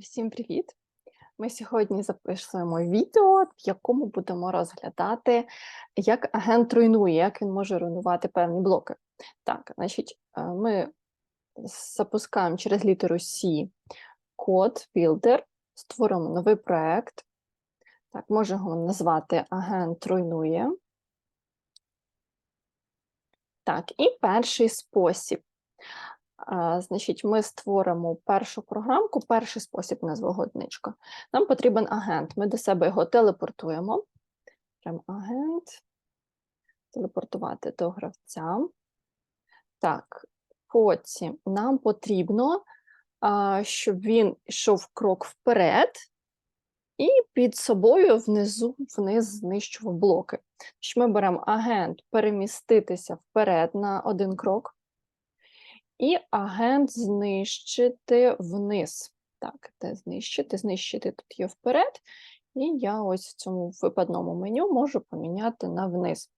Всім привіт! Ми сьогодні записуємо відео, в якому будемо розглядати, як агент руйнує, як він може руйнувати певні блоки. Так, значить, е, ми запускаємо через літеру C код Builder, створимо новий проект. Так, можемо назвати Агент руйнує. Так, і перший спосіб. Значить, ми створимо першу програмку, перший спосіб назва одиничка. Нам потрібен агент. Ми до себе його телепортуємо. Прям агент. Телепортувати до гравця. Так, потім нам потрібно, щоб він йшов крок вперед і під собою внизу вниз знищував блоки. Ми беремо агент переміститися вперед на один крок. І агент знищити вниз. Так, де знищити? Знищити тут є вперед. І я ось в цьому випадному меню можу поміняти на вниз.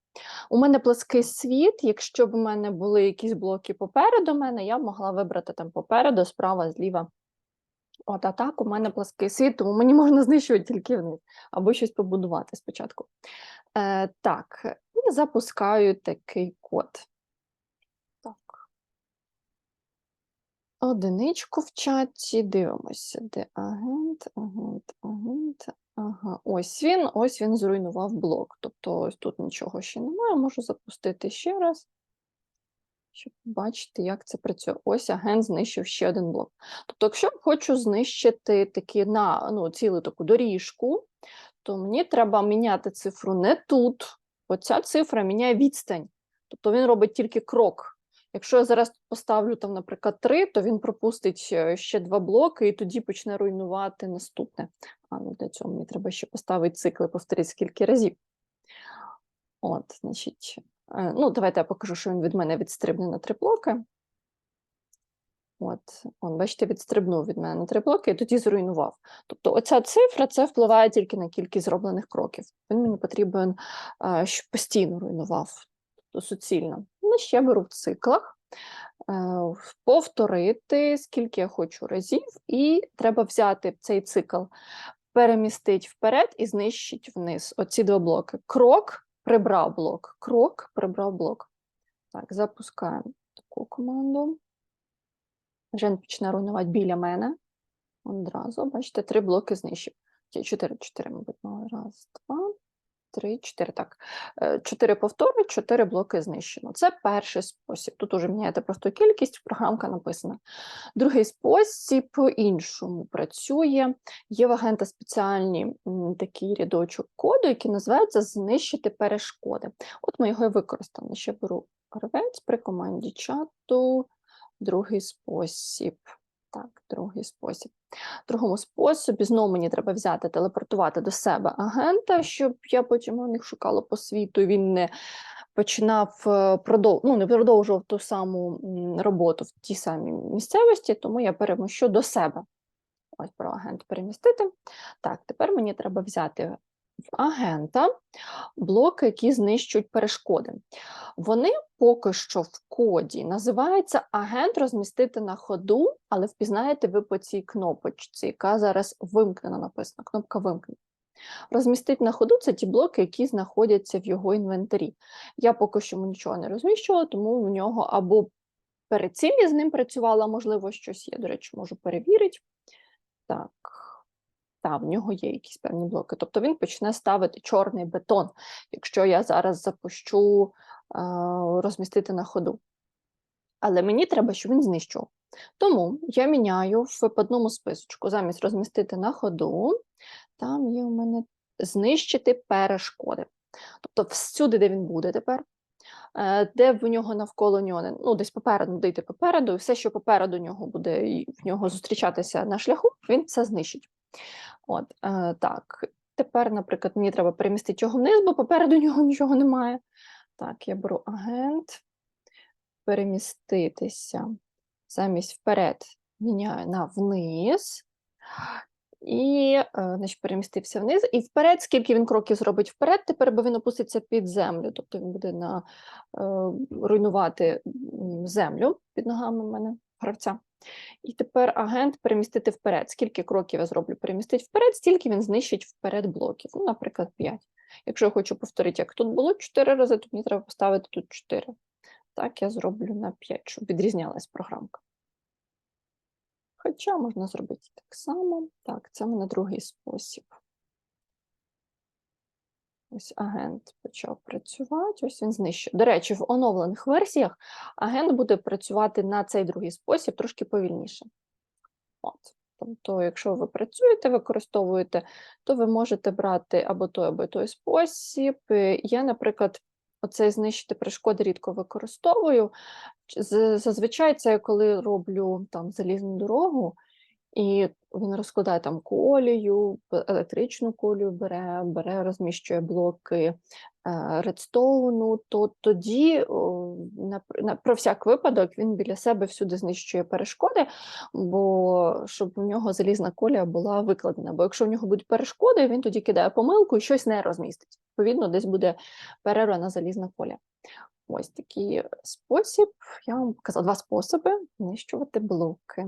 У мене плоский світ. Якщо б у мене були якісь блоки попереду мене, я б могла вибрати там попереду, справа, зліва. От, а так, у мене плоский світ, тому мені можна знищувати тільки вниз, або щось побудувати спочатку. Е, Так, і запускаю такий код. Так. Одиничку в чаті, дивимося, де агент, агент, агент. Ага, ось він, ось він зруйнував блок. Тобто ось тут нічого ще немає, можу запустити ще раз, щоб бачити, як це працює. Ось агент знищив ще один блок. Тобто, якщо я хочу знищити такі на ну, цілу таку доріжку, то мені треба міняти цифру не тут, бо ця цифра міняє відстань. Тобто він робить тільки крок. Якщо я зараз поставлю там, наприклад, 3, то він пропустить е, ще два блоки і тоді почне руйнувати наступне. А ну для цього мені треба ще поставити цикли, повторити скільки разів. От, значить, е, ну, давайте я покажу, що він від мене відстрибне на три блоки. От, он, бачите, відстрибнув від мене на три блоки і тоді зруйнував. Тобто, оця цифра це впливає тільки на кількість зроблених кроків. Він мені потрібен, е, щоб постійно руйнував, тобто суцільно. Ну, ще беру в циклах, е, повторити, скільки я хочу разів, і треба взяти цей цикл, перемістити вперед і знищити вниз. Оці два блоки. Крок, прибрав блок, крок, прибрав блок. Так, запускаємо таку команду. Вже почне руйнувати біля мене. Одразу, бачите, три блоки знищив. Чотири, чотири, мабуть. Раз, два, три, чотири. Так. Е, Чотири повтори, чотири блоки знищено. Це перший спосіб. Тут уже міняєте просто кількість, програмка написана. Другий спосіб по-іншому працює. Є в агента спеціальні м, такий рядочок коду, який називається знищити перешкоди. От ми його і використали. Ще беру гравець при команді чату. Другий спосіб. Так, другий спосіб. Другому способі знову мені треба взяти, телепортувати до себе агента, щоб я потім у них шукала по світу, він не починав е, продов... ну, не продовжував ту саму роботу в тій самій місцевості, тому я переміщу до себе. Ось про агент перемістити. Так, тепер мені треба взяти в агента блоки, які знищують перешкоди. Вони поки що в коді називаються агент розмістити на ходу, але впізнаєте ви по цій кнопочці, яка зараз вимкнена написана, кнопка вимкнена. Розмістити на ходу це ті блоки, які знаходяться в його інвентарі. Я поки що нічого не розміщувала, тому в нього або перед цим я з ним працювала, можливо, щось є, до речі, можу перевірити. Так, та, в нього є якісь певні блоки. Тобто він почне ставити чорний бетон, якщо я зараз запущу е, розмістити на ходу. Але мені треба, щоб він знищував. Тому я міняю в випадному списочку замість розмістити на ходу, там є у мене знищити перешкоди. Тобто всюди, де він буде тепер, е, де в нього навколо нього, ну десь попереду буде йти попереду, і все, що попереду нього буде і в нього зустрічатися на шляху, він це знищить. От, е, так. Тепер, наприклад, мені треба перемістити його вниз, бо попереду нього нічого немає. Так, я беру агент, переміститися замість вперед міняю на вниз. І е, значить, перемістився вниз. І вперед, скільки він кроків зробить вперед, тепер бо він опуститься під землю. Тобто він буде на, е, руйнувати землю під ногами в мене гравця. І тепер агент перемістити вперед. Скільки кроків я зроблю? перемістити вперед, стільки він знищить вперед блоків. Ну, наприклад, 5. Якщо я хочу повторити, як тут було 4 рази, то мені треба поставити тут 4. Так, я зроблю на 5, щоб відрізнялась програмка. Хоча можна зробити так само. Так, це в мене другий спосіб. Ось агент почав працювати, ось він знищив. До речі, в оновлених версіях агент буде працювати на цей другий спосіб трошки повільніше. От. Тобто, якщо ви працюєте, використовуєте, то ви можете брати або той, або той спосіб. Я, наприклад, оцей знищити перешкоди рідко використовую. Зазвичай це я коли роблю там залізну дорогу, і він розкладає там колію, електричну колію бере, бере, розміщує блоки е, редстоуну, то тоді на, на, про всяк випадок він біля себе всюди знищує перешкоди, бо щоб у нього залізна колія була викладена. Бо якщо в нього будуть перешкоди, він тоді кидає помилку і щось не розмістить. Відповідно, десь буде перервана залізна колія. Ось такий спосіб. Я вам показала два способи знищувати блоки.